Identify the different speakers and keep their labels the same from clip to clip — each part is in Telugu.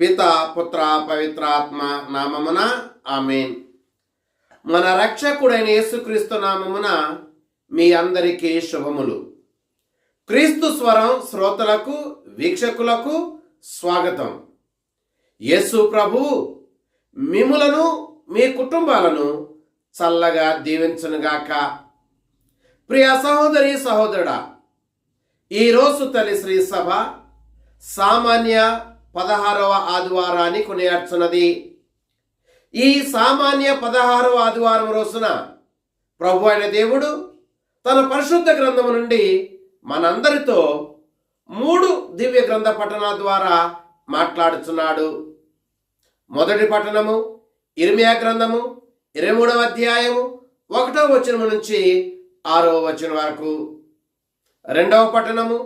Speaker 1: పిత పుత్ర పవిత్రాత్మ నామమున ఆమెన్. మన రక్షకుడైన యేసుక్రీస్తు నామమున మీ అందరికీ శుభములు. క్రీస్తు స్వరం శ్రోతలకు వీక్షకులకు స్వాగతం. యేసు ప్రభు మిములను మీ కుటుంబాలను చల్లగా దీవించునుగాక. ప్రియ సహోదరి సహోదరుడా ఈరోజు తల్లి శ్రీ సభ సామాన్య పదహారవ ఆదివారాన్ని కొనియాడుచున్నది ఈ సామాన్య పదహారవ ఆదివారం రోజున ప్రభు అయిన దేవుడు తన పరిశుద్ధ గ్రంథము నుండి మనందరితో మూడు దివ్య గ్రంథ పఠనాల ద్వారా మాట్లాడుచున్నాడు మొదటి పట్టణము ఇరిమియా గ్రంథము ఇరవై మూడవ అధ్యాయము ఒకటవ వచనము నుంచి ఆరవ వచనం వరకు. రెండవ పట్టణము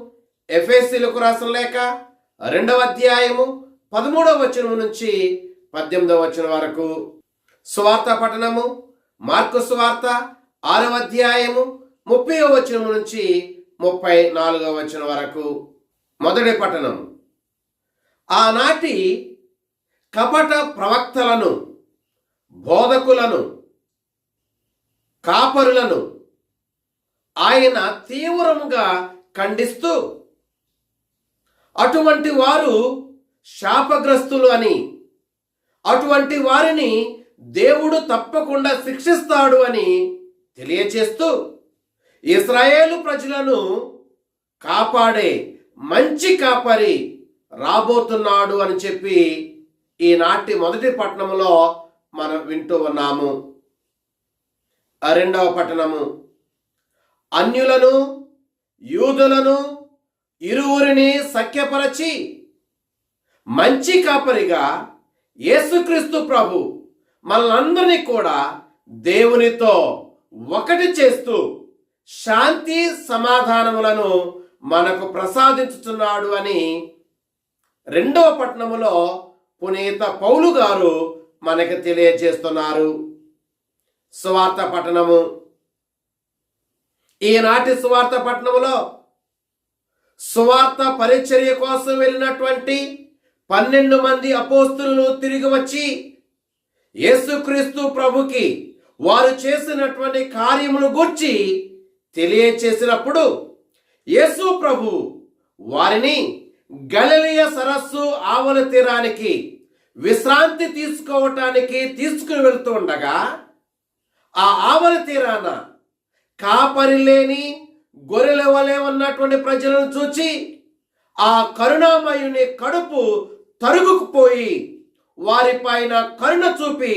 Speaker 1: ఎఫ్ఎస్సీలకు రాసిన లేక రెండవ అధ్యాయము పదమూడవ వచనము నుంచి పద్దెనిమిదవ వచనం వరకు. సువార్త పట్టణము మార్కు సువార్త ఆరవ అధ్యాయము ముప్పై వచనం నుంచి ముప్పై నాలుగవ వచనం వరకు. మొదటి పట్టణం ఆనాటి కపట ప్రవక్తలను బోధకులను కాపరులను ఆయన తీవ్రముగా ఖండిస్తూ అటువంటి వారు శాపగ్రస్తులు అని అటువంటి వారిని దేవుడు తప్పకుండా శిక్షిస్తాడు అని తెలియచేస్తూ ఇస్రాయేలు ప్రజలను కాపాడే మంచి కాపరి రాబోతున్నాడు అని చెప్పి ఈనాటి మొదటి పట్టణంలో మనం వింటూ ఉన్నాము. రెండవ పట్టణము అన్యులను యూదులను ఇరువురిని సఖ్యపరచి మంచి కాపరిగా యేసుక్రీస్తు ప్రభు మనందరినీ కూడా దేవునితో ఒకటి చేస్తూ శాంతి సమాధానములను మనకు ప్రసాదించుతున్నాడు అని రెండవ పట్టణములో పునీత పౌలు గారు మనకు తెలియజేస్తున్నారు. సువార్త పట్టణము. ఈనాటి సువార్త పట్టణములో సువార్త పరిచర్య కోసం వెళ్ళినటువంటి పన్నెండు మంది అపోస్తులను తిరిగి వచ్చి యేసుక్రీస్తు ప్రభుకి వారు చేసినటువంటి కార్యమును గూర్చి తెలియచేసినప్పుడు యేసు ప్రభు వారిని గలలియ సరస్సు ఆవల తీరానికి విశ్రాంతి తీసుకోవటానికి తీసుకుని వెళ్తూ ఉండగా ఆ ఆవల తీరాన కాపరి లేని గొర్రెల వలె ఉన్నటువంటి ప్రజలను చూచి ఆ కరుణామయుని కడుపు తరుగుకుపోయి వారిపైన కరుణ చూపి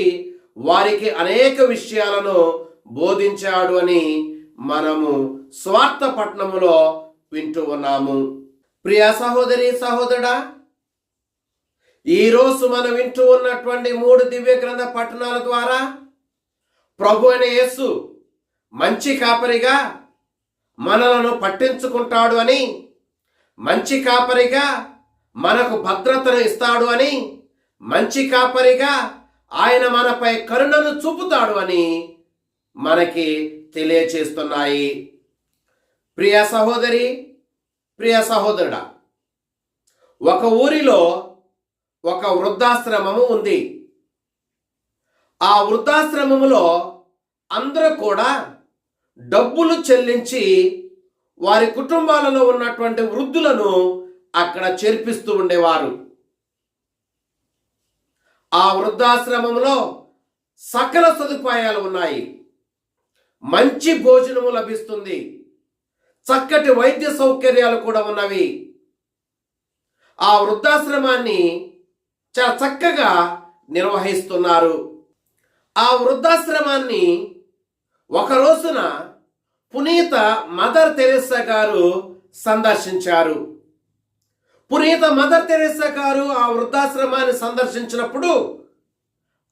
Speaker 1: వారికి అనేక విషయాలను బోధించాడు అని మనము స్వార్థ పట్టణములో వింటూ ఉన్నాము. ప్రియ సహోదరి సహోదరుడా ఈరోజు మనం వింటూ ఉన్నటువంటి మూడు దివ్య గ్రంథ పట్టణాల ద్వారా ప్రభు అయిన యేసు మంచి కాపరిగా మనలను పట్టించుకుంటాడు అని మంచి కాపరిగా మనకు భద్రతను ఇస్తాడు అని మంచి కాపరిగా ఆయన మనపై కరుణను చూపుతాడు అని మనకి తెలియచేస్తున్నాయి. ప్రియ సహోదరి ప్రియ సహోదరుడా ఒక ఊరిలో ఒక వృద్ధాశ్రమము ఉంది. ఆ వృద్ధాశ్రమములో అందరూ కూడా డబ్బులు చెల్లించి వారి కుటుంబాలలో ఉన్నటువంటి వృద్ధులను అక్కడ చేర్పిస్తూ ఉండేవారు. ఆ వృద్ధాశ్రమంలో సకల సదుపాయాలు ఉన్నాయి. మంచి భోజనము లభిస్తుంది. చక్కటి వైద్య సౌకర్యాలు కూడా ఉన్నవి. ఆ వృద్ధాశ్రమాన్ని చాలా చక్కగా నిర్వహిస్తున్నారు. ఆ వృద్ధాశ్రమాన్ని ఒక రోజున పునీత మదర్ తెరెసా గారు సందర్శించారు. పునీత మదర్ తెరెసా గారు ఆ వృద్ధాశ్రమాన్ని సందర్శించినప్పుడు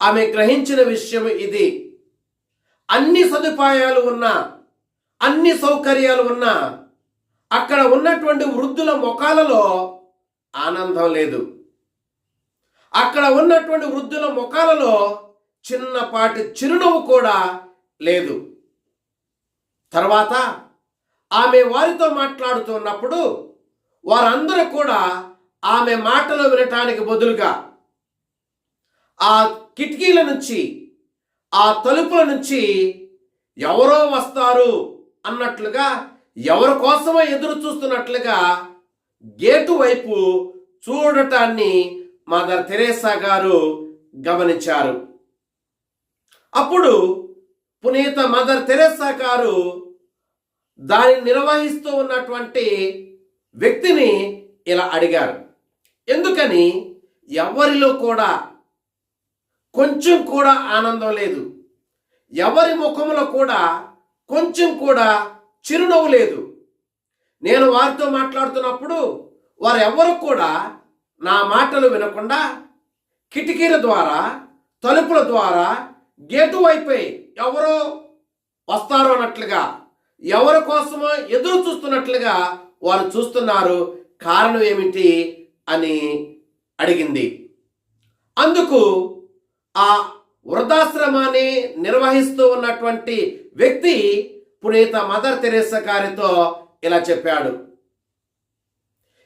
Speaker 1: ఆమె గ్రహించిన విషయం ఇది. అన్ని సదుపాయాలు ఉన్న అన్ని సౌకర్యాలు ఉన్న అక్కడ ఉన్నటువంటి వృద్ధుల ముఖాలలో ఆనందం లేదు. అక్కడ ఉన్నటువంటి వృద్ధుల ముఖాలలో చిన్నపాటి చిరునవ్వు కూడా లేదు. తర్వాత ఆమె వారితో మాట్లాడుతున్నప్పుడు వారందరూ కూడా ఆమె మాటలు వినటానికి బదులుగా ఆ కిటికీల నుంచి ఆ తలుపుల నుంచి ఎవరో వస్తారు అన్నట్లుగా ఎవరి కోసమో ఎదురు చూస్తున్నట్లుగా గేటు వైపు చూడటాన్ని మదర్ తెరేసా గారు గమనించారు. అప్పుడు పునీత మదర్ తెరెస్సా గారు దానిని నిర్వహిస్తూ ఉన్నటువంటి వ్యక్తిని ఇలా అడిగారు. ఎందుకని? ఎవరిలో కూడా కొంచెం కూడా ఆనందం లేదు. ఎవరి ముఖంలో కూడా కొంచెం కూడా చిరునవ్వు లేదు. నేను వారితో మాట్లాడుతున్నప్పుడు వారెవరు కూడా నా మాటలు వినకుండా కిటికీల ద్వారా తలుపుల ద్వారా గేటు వైపే ఎవరు వస్తారు అన్నట్లుగా ఎవరి కోసమో ఎదురు చూస్తున్నట్లుగా వారు చూస్తున్నారు. కారణం ఏమిటి అని అడిగింది. అందుకు ఆ వృద్ధాశ్రమాన్ని నిర్వహిస్తూ ఉన్నటువంటి వ్యక్తి పునీత మదర్ తెరేసా గారితో ఇలా చెప్పాడు.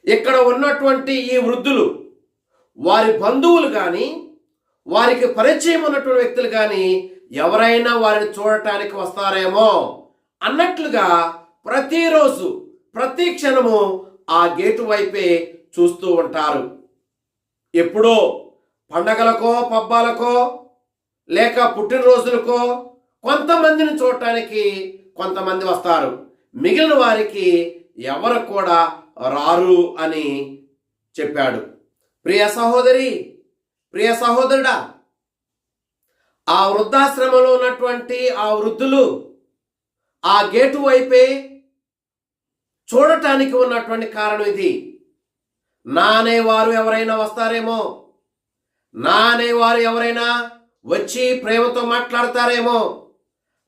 Speaker 1: ఇక్కడ ఉన్నటువంటి ఈ వృద్ధులు వారి బంధువులు కానీ వారికి పరిచయం ఉన్నటువంటి వ్యక్తులు కానీ ఎవరైనా వారిని చూడటానికి వస్తారేమో అన్నట్లుగా ప్రతిరోజు ప్రతి క్షణము ఆ గేటు వైపే చూస్తూ ఉంటారు. ఎప్పుడో పండగలకో పబ్బాలకో లేక పుట్టినరోజులకో కొంతమందిని చూడటానికి కొంతమంది వస్తారు. మిగిలిన వారికి ఎవరు కూడా రారు అని చెప్పాడు. ప్రియ సహోదరి ప్రియ సహోదరుడా ఆ వృద్ధాశ్రమంలో ఉన్నటువంటి ఆ వృద్ధులు ఆ గేటు వైపే చూడటానికి ఉన్నటువంటి కారణం ఇది. నా అనేవారు ఎవరైనా వస్తారేమో? నా అనేవారు ఎవరైనా వచ్చి ప్రేమతో మాట్లాడతారేమో?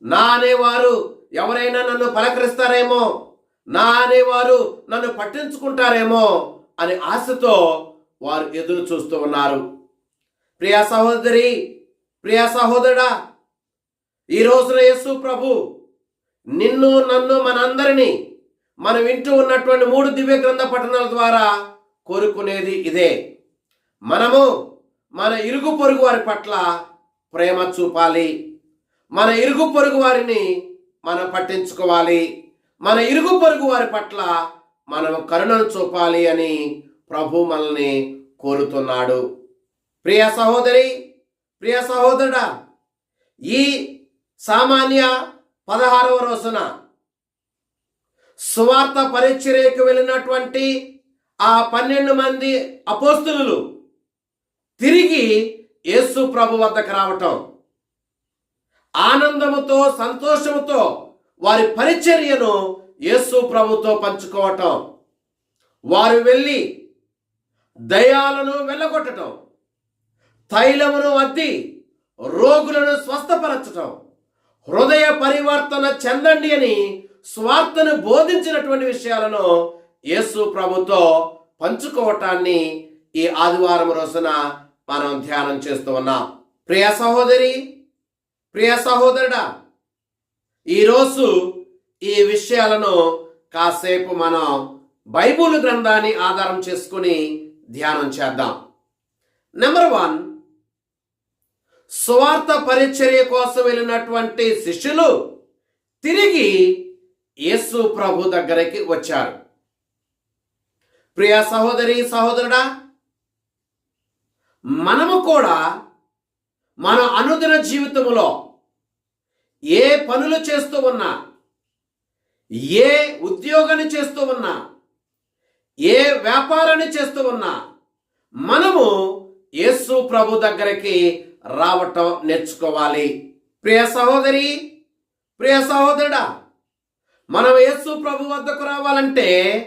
Speaker 1: నా అనేవారు ఎవరైనా నన్ను పలకరిస్తారేమో? నా అనేవారు నన్ను పట్టించుకుంటారేమో? అనే ఆశతో వారు ఎదురు చూస్తూ ఉన్నారు. ప్రియా సహోదరి ప్రియ సహోదరుడా ఈ రోజున యేసు ప్రభు నిన్ను నన్ను మనందరినీ మనం వింటూ ఉన్నటువంటి మూడు దివ్య గ్రంథ పఠనాల ద్వారా కోరుకునేది ఇదే. మనము మన ఇరుగు పొరుగు వారి పట్ల ప్రేమ చూపాలి. మన ఇరుగు పొరుగు వారిని మనం పట్టించుకోవాలి. మన ఇరుగు పొరుగు వారి పట్ల మనం కరుణను చూపాలి అని ప్రభు మనల్ని కోరుతున్నాడు. ప్రియ సహోదరి ప్రియ సహోదరుడా ఈ సామాన్య పదహారవ రోజున సువార్త పరిచర్యకు వెళ్ళినటువంటి ఆ పన్నెండు మంది అపోస్తులు తిరిగి యేసు ప్రభు వద్దకు రావటం ఆనందముతో సంతోషముతో వారి పరిచర్యను యేసు ప్రభుతో పంచుకోవటం వారు వెళ్ళి దయాలను వెళ్ళగొట్టటం తైలమును అద్ది రోగులను స్వస్థపరచటం. హృదయ పరివర్తన చెందండి అని స్వార్థను బోధించినటువంటి విషయాలను యేసు ప్రభుతో పంచుకోవటాన్ని ఈ ఆదివారం రోజున మనం ధ్యానం చేస్తూ ఉన్నాం. ప్రియ సహోదరి ప్రియ సహోదరుడా ఈరోజు ఈ విషయాలను కాసేపు మనం బైబుల్ గ్రంథాన్ని ఆధారం చేసుకుని ధ్యానం చేద్దాం. నెంబర్ వన్ స్వార్థ పరిచర్య కోసం వెళ్ళినటువంటి శిష్యులు తిరిగి యేసు ప్రభు దగ్గరికి వచ్చారు. ప్రియ సహోదరి సహోదరుడా మనము కూడా మన అనుదిన జీవితంలో ఏ పనులు చేస్తూ ఉన్నా ఏ ఉద్యోగాన్ని చేస్తూ ఉన్నా ఏ వ్యాపారాన్ని చేస్తూ ఉన్నా మనము యేసు ప్రభు దగ్గరికి రావటం నేర్చుకోవాలి. ప్రియ సహోదరి ప్రియ సహోదరుడా మనం యేసు ప్రభు వద్దకు రావాలంటే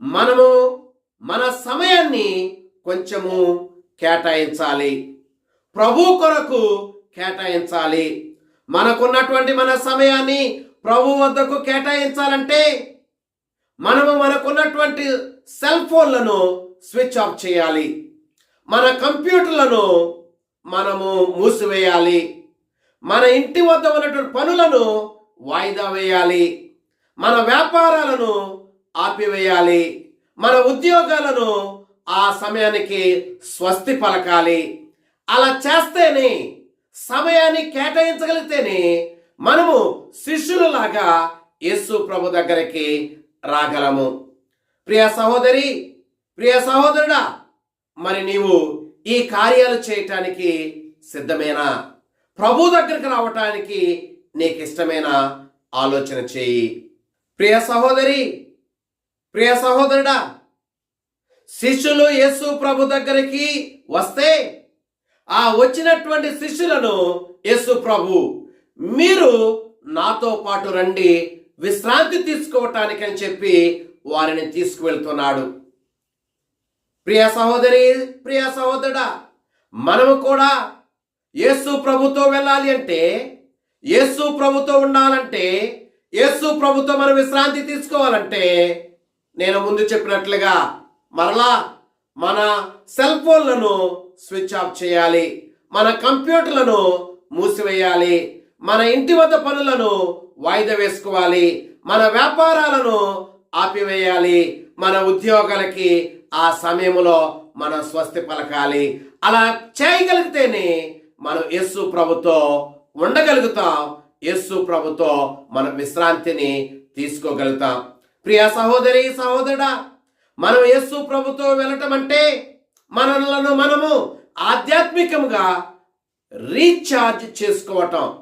Speaker 1: మనము మన సమయాన్ని కొంచెము కేటాయించాలి. ప్రభు కొరకు కేటాయించాలి. మనకున్నటువంటి మన సమయాన్ని ప్రభు వద్దకు కేటాయించాలంటే మనము మనకున్నటువంటి సెల్ ఫోన్లను స్విచ్ ఆఫ్ చేయాలి. మన కంప్యూటర్లను మనము మూసివేయాలి. మన ఇంటి వద్ద ఉన్నటువంటి పనులను వాయిదా వేయాలి. మన వ్యాపారాలను ఆపివేయాలి. మన ఉద్యోగాలను ఆ సమయానికి స్వస్తి పలకాలి. అలా చేస్తేనే సమయాన్ని కేటాయించగలిగితేనే మనము శిష్యులలాగా యేసు ప్రభు దగ్గరికి రాగలము. ప్రియ సహోదరి ప్రియ సహోదరుడా మరి నీవు ఈ కార్యాలు చేయటానికి సిద్ధమేనా? ప్రభు దగ్గరికి రావటానికి నీకు ఇష్టమైన ఆలోచన చేయి. ప్రియ సహోదరి ప్రియ సహోదరుడా శిష్యులు యేసు ప్రభు దగ్గరికి వస్తే ఆ వచ్చినటువంటి శిష్యులను యేసు ప్రభు మీరు నాతో పాటు రండి విశ్రాంతి తీసుకోవటానికి అని చెప్పి వారిని తీసుకువెళ్తున్నాడు. ప్రియ సహోదరి ప్రియ సహోదరుడా మనము కూడా యేసు ప్రభుతో వెళ్ళాలి అంటే యేసు ప్రభుతో ఉండాలంటే యేసు ప్రభుతో మనం విశ్రాంతి తీసుకోవాలంటే నేను ముందు చెప్పినట్లుగా మరలా మన సెల్ ఫోన్లను స్విచ్ ఆఫ్ చేయాలి మన కంప్యూటర్లను మూసివేయాలి మన ఇంటి వద్ద పనులను వాయిదా వేసుకోవాలి మన వ్యాపారాలను ఆపివేయాలి మన ఉద్యోగాలకి ఆ సమయంలో మనం స్వస్తి పలకాలి. అలా చేయగలిగితేనే మనం యస్సు ప్రభుతో ఉండగలుగుతాం. యస్సు ప్రభుతో మనం విశ్రాంతిని తీసుకోగలుగుతాం. ప్రియ సహోదరి సహోదరుడా మనం యస్సు ప్రభుతో వెళ్ళటం అంటే మనలను మనము ఆధ్యాత్మికంగా రీఛార్జ్ చేసుకోవటం.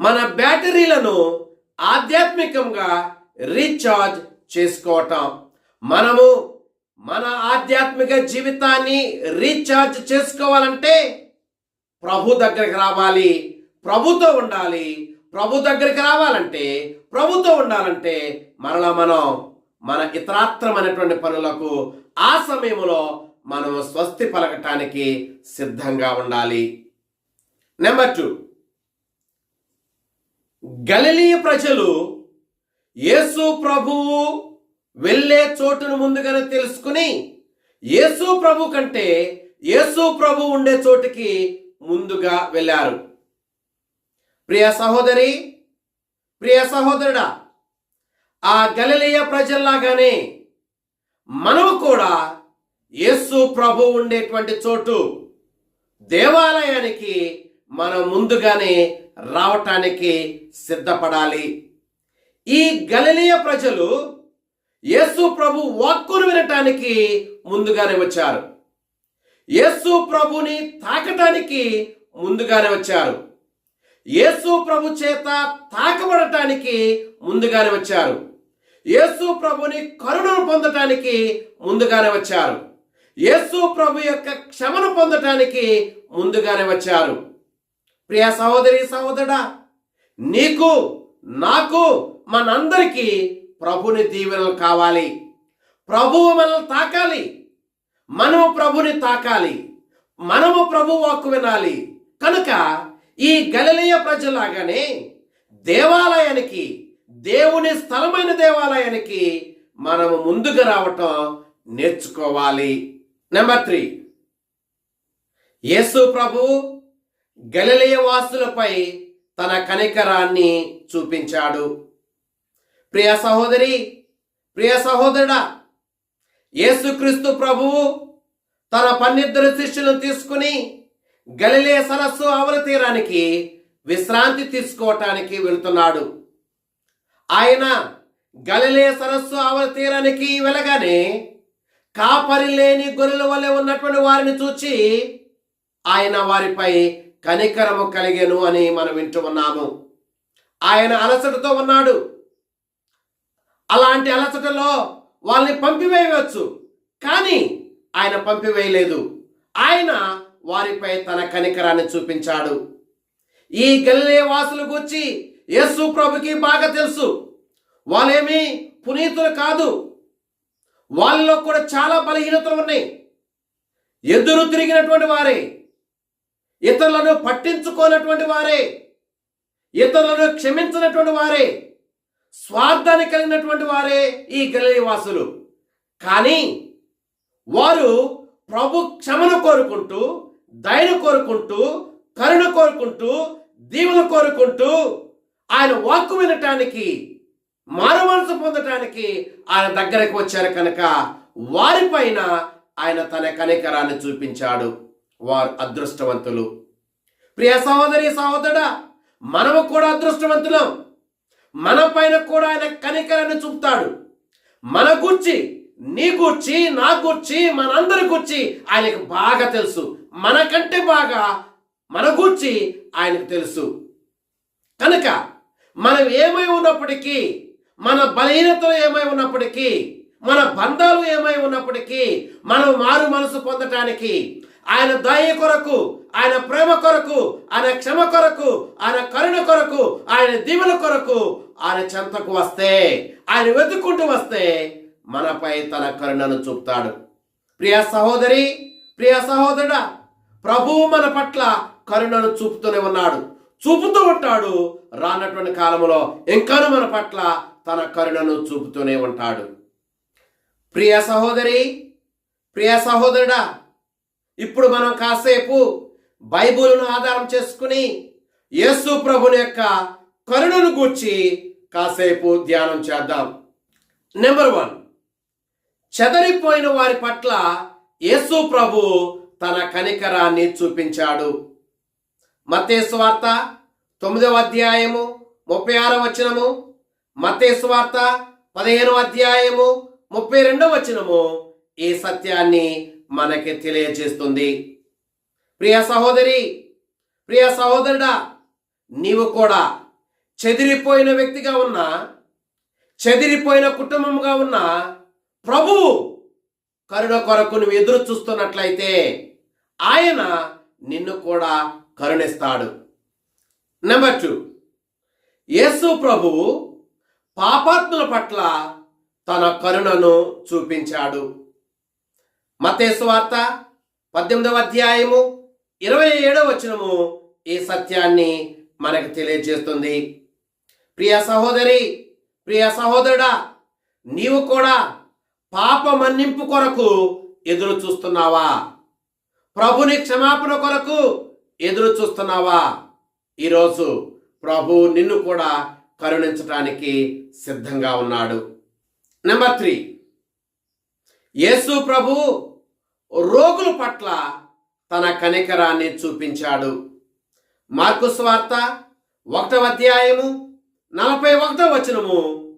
Speaker 1: మన బ్యాటరీలను ఆధ్యాత్మికంగా రీఛార్జ్ చేసుకోవటం. మనము మన ఆధ్యాత్మిక జీవితాన్ని రీఛార్జ్ చేసుకోవాలంటే ప్రభు దగ్గరికి రావాలి ప్రభుతో ఉండాలి. ప్రభు దగ్గరికి రావాలంటే ప్రభుతో ఉండాలంటే మరలా మనం మన ఇతరాత్రమైనటువంటి పనులకు ఆ సమయంలో మనం స్వస్తి పలకటానికి సిద్ధంగా ఉండాలి. Number two. గలిలీయ ప్రజలు యేసు ప్రభువు వెళ్ళే చోటును ముందుగానే తెలుసుకుని యేసు ప్రభు కంటే యేసు ప్రభు ఉండే చోటుకి ముందుగా వెళ్ళారు. ప్రియ సహోదరి ప్రియ సహోదరుడా ఆ గలలీయ ప్రజల్లాగానే మనము కూడా యేసు ప్రభు ఉండేటువంటి చోటు దేవాలయానికి మనం ముందుగానే రావటానికి సిద్ధపడాలి. ఈ గలలీయ ప్రజలు యేసు ప్రభు వాక్కును వినటానికి ముందుగానే వచ్చారు. యేసు ప్రభుని తాకటానికి ముందుగానే వచ్చారు. యేసు ప్రభు చేత తాకబడటానికి ముందుగానే వచ్చారు. యేసు ప్రభుని కరుణను పొందటానికి ముందుగానే వచ్చారు. యేసు ప్రభు యొక్క క్షమను పొందటానికి ముందుగానే వచ్చారు. ప్రియ సహోదరి సహోదరా నీకు నాకు మనందరికీ ప్రభుని దీవెనలు కావాలి. ప్రభువు మనల్ని తాకాలి. మనము ప్రభుని తాకాలి. మనము ప్రభు వాక్కు వినాలి. కనుక ఈ గలలీయ ప్రజలాగానే దేవాలయానికి దేవుని స్థలమైన దేవాలయానికి మనము ముందుకు రావటం నేర్చుకోవాలి. నెంబర్ త్రీ యేసు ప్రభు గలలీయ వాసులపై తన కనికరాన్ని చూపించాడు. ప్రియ సహోదరి ప్రియ సహోదరుడా యేసుక్రీస్తు ప్రభువు తన పన్నిద్దరు శిష్యులను తీసుకుని గలిలే సరస్సు అవల తీరానికి విశ్రాంతి తీసుకోవటానికి వెళ్తున్నాడు. ఆయన గలిలే సరస్సు అవల తీరానికి వెళ్ళగానే కాపరి లేని గొర్రెల వలె ఉన్నటువంటి వారిని చూచి ఆయన వారిపై కనికరము కలిగెను అని మనం వింటూ ఉన్నాము. ఆయన అలసటతో ఉన్నాడు. అలాంటి అలసటలో వాళ్ళని పంపివేయవచ్చు. కానీ ఆయన పంపివేయలేదు. ఆయన వారిపై తన కనికరాన్ని చూపించాడు. ఈ గల్లే వాసులు గుచ్చి యేసు ప్రభుకి బాగా తెలుసు. వాళ్ళేమి పునీతులు కాదు. వాళ్ళలో కూడా చాలా బలహీనతలు ఉన్నాయి. ఎదురు తిరిగినటువంటి వారే ఇతరులను పట్టించుకోనటువంటి వారే ఇతరులను క్షమించినటువంటి వారే స్వార్థాన్ని కలిగినటువంటి వారే ఈ గలిలే కానీ వారు ప్రభు క్షమను కోరుకుంటూ దయను కోరుకుంటూ కరుణ కోరుకుంటూ దీవెన కోరుకుంటూ ఆయన వాక్కు వినటానికి మారు మనసు పొందటానికి ఆయన దగ్గరకు వచ్చారు కనుక వారిపైన ఆయన తన కనికరాన్ని చూపించాడు. వారు అదృష్టవంతులు. ప్రియ సహోదరి సహోదరుడా మనము కూడా అదృష్టవంతులం. మన పైన కూడా ఆయన కనికరాన్ని చూపుతాడు. మన గుర్చి నీ గుర్చి నా గుర్చి మనందరి గుర్చి ఆయనకు బాగా తెలుసు. మనకంటే బాగా మన గుర్చి ఆయనకు తెలుసు. కనుక మనం ఏమై ఉన్నప్పటికీ మన బలహీనతలు ఏమై ఉన్నప్పటికీ మన బంధాలు ఏమై ఉన్నప్పటికీ మనం మారు మనసు పొందటానికి ఆయన దయ కొరకు ఆయన ప్రేమ కొరకు ఆయన క్షమ కొరకు ఆయన కరుణ కొరకు ఆయన దీవెన కొరకు ఆయన చెంతకు వస్తే ఆయన వెతుక్కుంటూ వస్తే మనపై తన కరుణను చూపుతాడు. ప్రియ సహోదరి ప్రియ సహోదరుడా ప్రభువు మన పట్ల కరుణను చూపుతూనే ఉన్నాడు. చూపుతూ ఉంటాడు. రానటువంటి కాలంలో ఇంకాను మన పట్ల తన కరుణను చూపుతూనే ఉంటాడు. ప్రియ సహోదరి ప్రియ సహోదరుడా ఇప్పుడు మనం కాసేపు బైబుల్ను ఆధారం చేసుకుని యేసు ప్రభుని యొక్క కరుణను గూర్చి కాసేపు ధ్యానం చేద్దాం. నెంబర్ వన్ చెదరిపోయిన వారి పట్ల యేసు ప్రభు తన కనికరాన్ని చూపించాడు. మత్తేసు వార్త తొమ్మిదవ అధ్యాయము ముప్పై ఆరవ వచనము మత్తేసు వార్త పదిహేనవ అధ్యాయము ముప్పై రెండవ వచనము ఈ సత్యాన్ని మనకి తెలియజేస్తుంది. ప్రియ సహోదరి ప్రియ సహోదరుడా నీవు కూడా చెదిరిపోయిన వ్యక్తిగా ఉన్నా చెదిరిపోయిన కుటుంబంగా ఉన్న ప్రభువు కరుణ కొరకు నువ్వు ఎదురు చూస్తున్నట్లయితే ఆయన నిన్ను కూడా కరుణిస్తాడు. నెంబర్ టూ యేసు ప్రభువు పాపాత్ముల పట్ల తన కరుణను చూపించాడు. మతేసు వార్త పద్దెనిమిదవ అధ్యాయము ఇరవై ఏడవ వచనము ఈ సత్యాన్ని మనకు తెలియజేస్తుంది. ప్రియ సహోదరి ప్రియ సహోదరుడా నీవు కూడా పాప మన్నింపు కొరకు ఎదురు చూస్తున్నావా? ప్రభుని క్షమాపణ కొరకు ఎదురు చూస్తున్నావా? ఈరోజు ప్రభు నిన్ను కూడా కరుణించటానికి సిద్ధంగా ఉన్నాడు. నెంబర్ త్రీ యేసు ప్రభు రోగుల పట్ల తన కనికరాన్ని చూపించాడు. మార్కు స్వార్త ఒకటవ అధ్యాయము నలభై ఒకటవ వచనము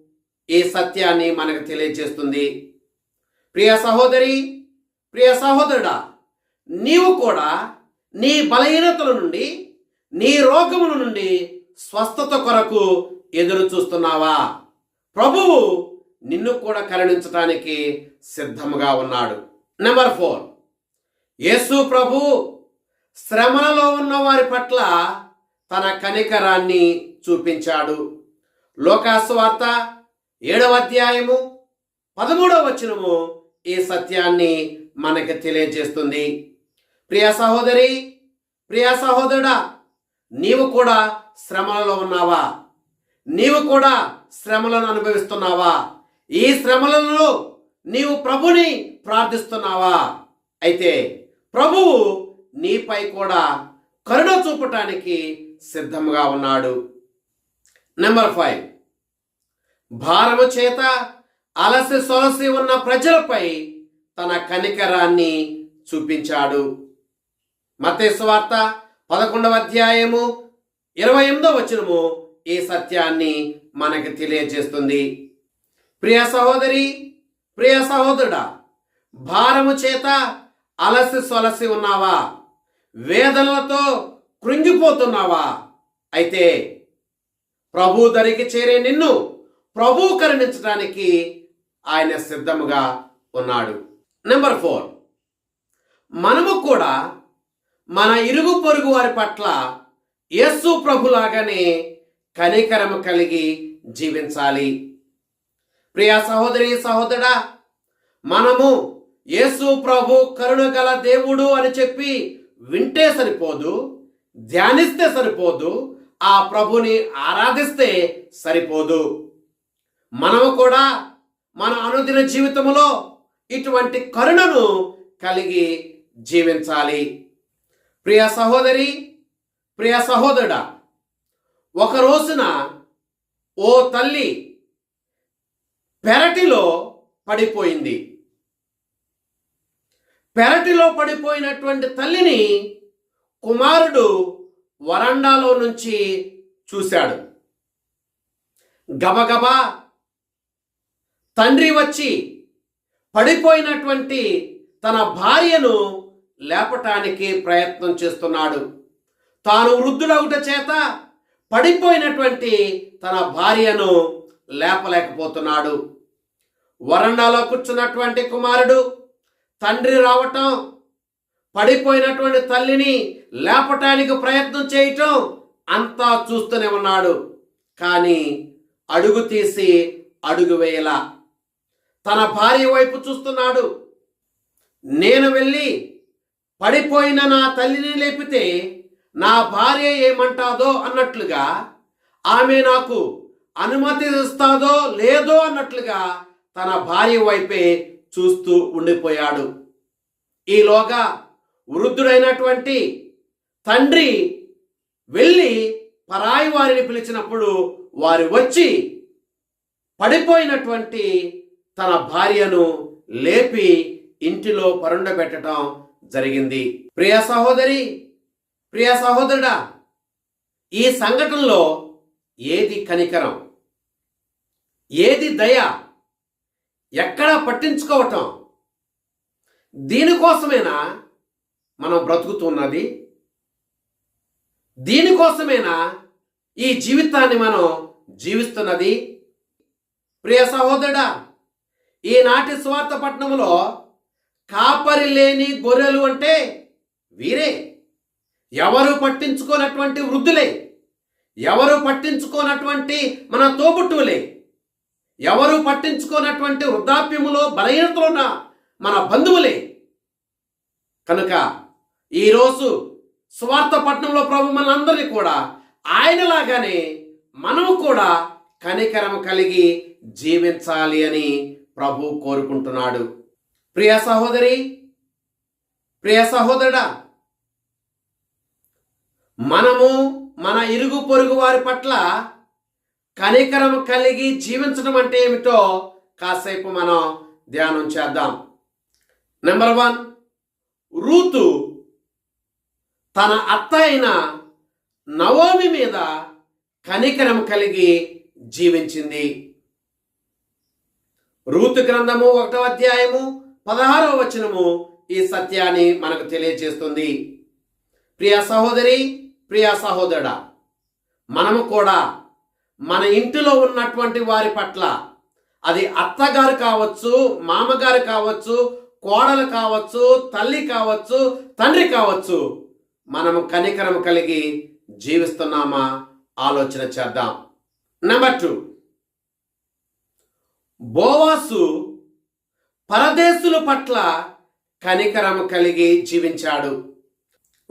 Speaker 1: ఈ సత్యాన్ని మనకు తెలియజేస్తుంది. ప్రియ సహోదరి ప్రియ సహోదరుడా నీవు కూడా నీ బలహీనతల నుండి నీ రోగముల నుండి స్వస్థత కొరకు ఎదురు చూస్తున్నావా? ప్రభువు నిన్ను కూడా కరుణించటానికి సిద్ధముగా ఉన్నాడు. నెంబర్ ఫోర్ యేసు ప్రభు శ్రమలలో ఉన్న వారి పట్ల తన కనికరాన్ని చూపించాడు. లోకాసు వార్త ఏడవ అధ్యాయము పదమూడవ వచనము ఈ సత్యాన్ని మనకి తెలియజేస్తుంది. ప్రియ సహోదరి ప్రియ సహోదరుడా నీవు కూడా శ్రమలలో ఉన్నావా? నీవు కూడా శ్రమలను అనుభవిస్తున్నావా? ఈ శ్రమలలో నీవు ప్రభుని ప్రార్థిస్తున్నావా? అయితే ప్రభువు నీపై కూడా కరుణ చూపటానికి సిద్ధంగా ఉన్నాడు. Number five. భారము చేత అలసి సొలసి ఉన్న ప్రజలపై తన కనికరాన్ని చూపించాడు. మతేశ్వార్త పదకొండవ అధ్యాయము ఇరవై ఎనిమిదో వచనము ఈ సత్యాన్ని మనకి తెలియజేస్తుంది. ప్రియ సహోదరి ప్రియ సహోదరుడా భారము చేత అలసి సొలసి ఉన్నావా? వేదనలతో కృంగిపోతున్నావా? అయితే ప్రభు దరికి చేరే నిన్ను ప్రభు కరుణించడానికి ఆయన సిద్ధముగా ఉన్నాడు. నెంబర్ ఫోర్ మనము కూడా మన ఇరుగు పొరుగు వారి పట్ల యేసు ప్రభులాగానే కనికరము కలిగి జీవించాలి. ప్రియా సహోదరి సహోదరా మనము యేసు ప్రభు కరుణ గల దేవుడు అని చెప్పి వింటే సరిపోదు ధ్యానిస్తే సరిపోదు ఆ ప్రభుని ఆరాధిస్తే సరిపోదు. మనము కూడా మన అనుదిన జీవితంలో ఇటువంటి కరుణను కలిగి జీవించాలి. ప్రియ సహోదరి ప్రియ సహోదరుడా ఒక రోజున ఓ తల్లి పెరటిలో పడిపోయింది. పెరటిలో పడిపోయినటువంటి తల్లిని కుమారుడు వరండాలో నుంచి చూశాడు. గబగబా తండ్రి వచ్చి పడిపోయినటువంటి తన భార్యను లేపటానికి ప్రయత్నం చేస్తున్నాడు. తాను వృద్ధుడవుట చేత పడిపోయినటువంటి తన భార్యను లేపలేకపోతున్నాడు. వరండాలో కూర్చున్నటువంటి కుమారుడు తండ్రి రావటం పడిపోయినటువంటి తల్లిని లేపటానికి ప్రయత్నం చేయటం అంతా చూస్తూనే ఉన్నాడు. కానీ అడుగు తీసి అడుగు వేయలా. తన భార్య వైపు చూస్తున్నాడు. నేను వెళ్ళి పడిపోయిన నా తల్లిని లేపితే నా భార్య ఏమంటాదో అన్నట్లుగా ఆమె నాకు అనుమతి ఇస్తాదో లేదో అన్నట్లుగా తన భార్య వైపే చూస్తూ ఉండిపోయాడు. ఈలోగా వృద్ధుడైనటువంటి తండ్రి వెళ్ళి పరాయి వారిని పిలిచినప్పుడు వారు వచ్చి పడిపోయినటువంటి తన భార్యను లేపి ఇంటిలో పరుండబెట్టడం జరిగింది. ప్రియ సహోదరి ప్రియ సహోదరుడా ఈ సంఘటనలో ఏది కనికరం? ఏది దయ? ఎక్కడ పట్టించుకోవటం. దీనికోసమేనా మనం బ్రతుకుతున్నది? దీనికోసమేనా ఈ జీవితాన్ని మనం జీవిస్తున్నది? ప్రియ సహోదరుడా ఈనాటి స్వార్థ పట్టణంలో కాపరి లేని గొర్రెలు అంటే వీరే. ఎవరు పట్టించుకోనటువంటి వృద్ధులే. ఎవరు పట్టించుకోనటువంటి మన తోబుట్టువులే. ఎవరు పట్టించుకోనటువంటి వృద్ధాప్యములో బలహీనతలో ఉన్న మన బంధువులే. కనుక ఈరోజు స్వార్థ పట్టణంలో ప్రభు మనందరినీ కూడా ఆయనలాగానే మనము కూడా కనికరం కలిగి జీవించాలి అని ప్రభు కోరుకుంటున్నాడు. ప్రియ సహోదరి ప్రియ సహోదరుడా మనము మన ఇరుగు పొరుగు వారి పట్ల కనికరం కలిగి జీవించడం అంటే ఏమిటో కాసేపు మనం ధ్యానం చేద్దాం. నెంబర్ వన్ రూతు తన అత్త అయిన నవోమి మీద కనికరం కలిగి జీవించింది. రూతు గ్రంథము ఒకటో అధ్యాయము పదహారవ వచనము ఈ సత్యాన్ని మనకు తెలియజేస్తుంది. ప్రియ సహోదరి ప్రియ సహోదరుడా మనము కూడా మన ఇంటిలో ఉన్నటువంటి వారి పట్ల. అది అత్తగారు కావచ్చు మామగారు కావచ్చు కోడలు కావచ్చు తల్లి కావచ్చు తండ్రి కావచ్చు. మనము కనికరం కలిగి జీవిస్తున్నామా? ఆలోచన చేద్దాం. నెంబర్ టూ బోవాసు పరదేశుల పట్ల కనికరం కలిగి జీవించాడు.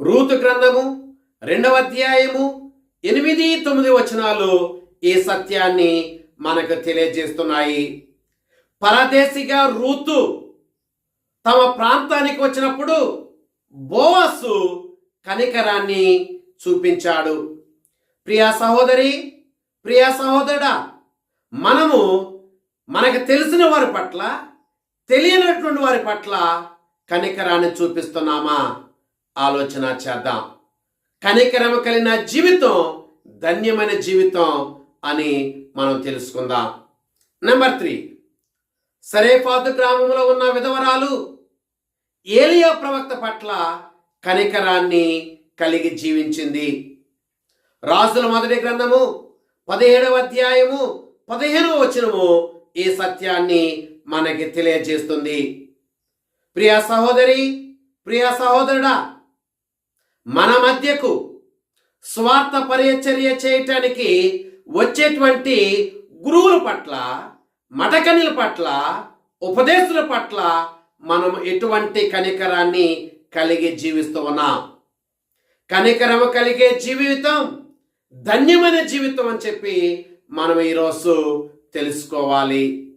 Speaker 1: రూతు గ్రంథము రెండవ అధ్యాయము ఎనిమిది తొమ్మిది వచనాలు ఈ సత్యాన్ని మనకు తెలియజేస్తున్నాయి. పరదేశిగా రూతు తమ ప్రాంతానికి వచ్చినప్పుడు బోవసు కనికరాన్ని చూపించాడు. ప్రియా సహోదరి ప్రియా సహోదరుడా మనము మనకు తెలిసిన వారి పట్ల తెలియనటువంటి వారి పట్ల కనికరాన్ని చూపిస్తున్నామా? ఆలోచన చేద్దాం. కనికరము కలిగిన జీవితం ధన్యమైన జీవితం అని మనం తెలుసుకుందాం. నెంబర్ త్రీ సరేపాదు గ్రామంలో ఉన్న విధవరాలు ఏలియా ప్రవక్త పట్ల కనికరాన్ని కలిగి జీవించింది. రాజుల మొదటి గ్రంథము పదిహేడవ అధ్యాయము పదిహేనవ వచనము ఈ సత్యాన్ని మనకి తెలియజేస్తుంది. ప్రియ సహోదరి ప్రియ సహోదరుడా మన మధ్యకు స్వార్థ పరిచర్య చేయటానికి వచ్చేటువంటి గురువుల పట్ల మటకనిల పట్ల ఉపదేశుల పట్ల మనం ఎటువంటి కనికరాన్ని కలిగి జీవిస్తూ ఉన్నాం. కనికరము కలిగే జీవితం ధన్యమైన జీవితం అని చెప్పి మనం ఈరోజు తెలుసుకోవాలి.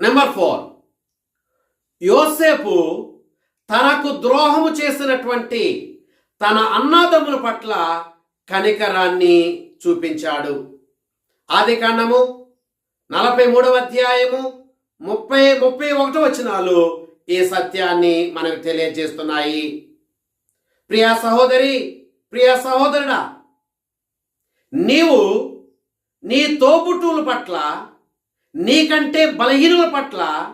Speaker 1: Number four. యోసేపు తనకు ద్రోహము చేసినటువంటి తన అన్నాదముల పట్ల కనికరాన్ని చూపించాడు. ఆది కాండము నలభై మూడవ అధ్యాయము ముప్పై ముప్పై ఒకటో వచనాలు ఈ సత్యాన్ని మనకు తెలియజేస్తున్నాయి. ప్రియా సహోదరి ప్రియా సహోదరుడా నీవు నీ తోబుట్టువుల పట్ల నీకంటే బలహీనుల పట్ల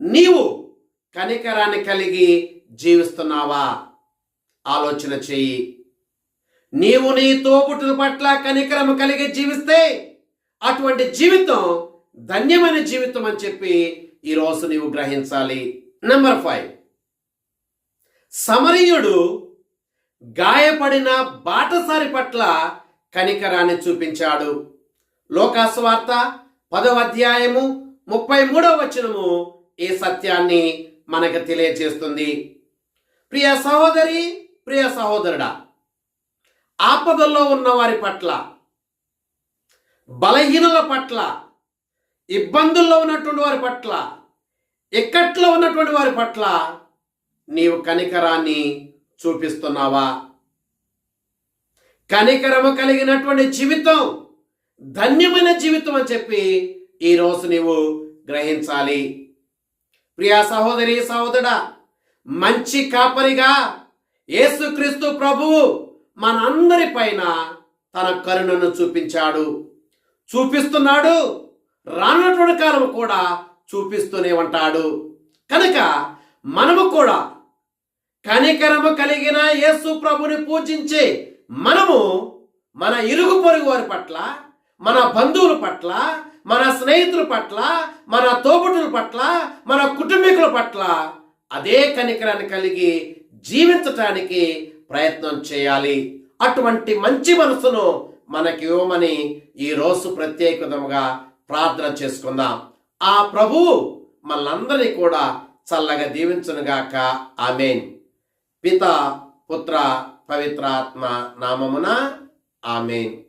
Speaker 1: నీవు కనికరాన్ని కలిగి జీవిస్తున్నావా? ఆలోచన చెయ్యి. నీవు నీ తోబుట్టుల పట్ల కనికరము కలిగి జీవిస్తే అటువంటి జీవితం ధన్యమైన జీవితం అని చెప్పి ఈరోజు నీవు గ్రహించాలి. నెంబర్ ఫైవ్ సమరీయుడు గాయపడిన బాటసారి పట్ల కనికరాన్ని చూపించాడు. లోకాస్వార్త పదవ అధ్యాయము ముప్పై మూడవ వచనము ఈ సత్యాన్ని మనకు తెలియజేస్తుంది. ప్రియ సహోదరి ప్రియ సహోదరుడా ఆపదల్లో ఉన్న వారి పట్ల బలహీనుల పట్ల ఇబ్బందుల్లో ఉన్నటువంటి వారి పట్ల ఇక్కట్లో ఉన్నటువంటి వారి పట్ల నీవు కనికరాన్ని చూపిస్తున్నావా? కనికరము కలిగినటువంటి జీవితం ధన్యమైన జీవితం అని చెప్పి ఈరోజు నీవు గ్రహించాలి. ప్రియా సహోదరి సహోదరుడా మంచి కాపరిగా యేసుక్రీస్తు ప్రభువు మనందరి పైన తన కరుణను చూపించాడు. చూపిస్తున్నాడు. రానున్నటువంటి కాలం కూడా చూపిస్తూనే ఉంటాడు. కనుక మనము కూడా కనికరము కలిగిన యేసు ప్రభుని పూజించే మనము మన ఇరుగు పొరుగు వారి పట్ల మన బంధువుల పట్ల మన స్నేహితుల పట్ల మన తోబుట్టుల పట్ల మన కుటుంబీకుల పట్ల అదే కనికరాన్ని కలిగి జీవించటానికి ప్రయత్నం చేయాలి. అటువంటి మంచి మనసును మనకి ఇవ్వమని ఈ రోజు ప్రత్యేకతముగా ప్రార్థన చేసుకుందాం. ఆ ప్రభు మనందరినీ కూడా చల్లగా దీవించునుగాక. ఆమెన్. పిత పుత్ర పవిత్రాత్మ నామమున ఆమెన్.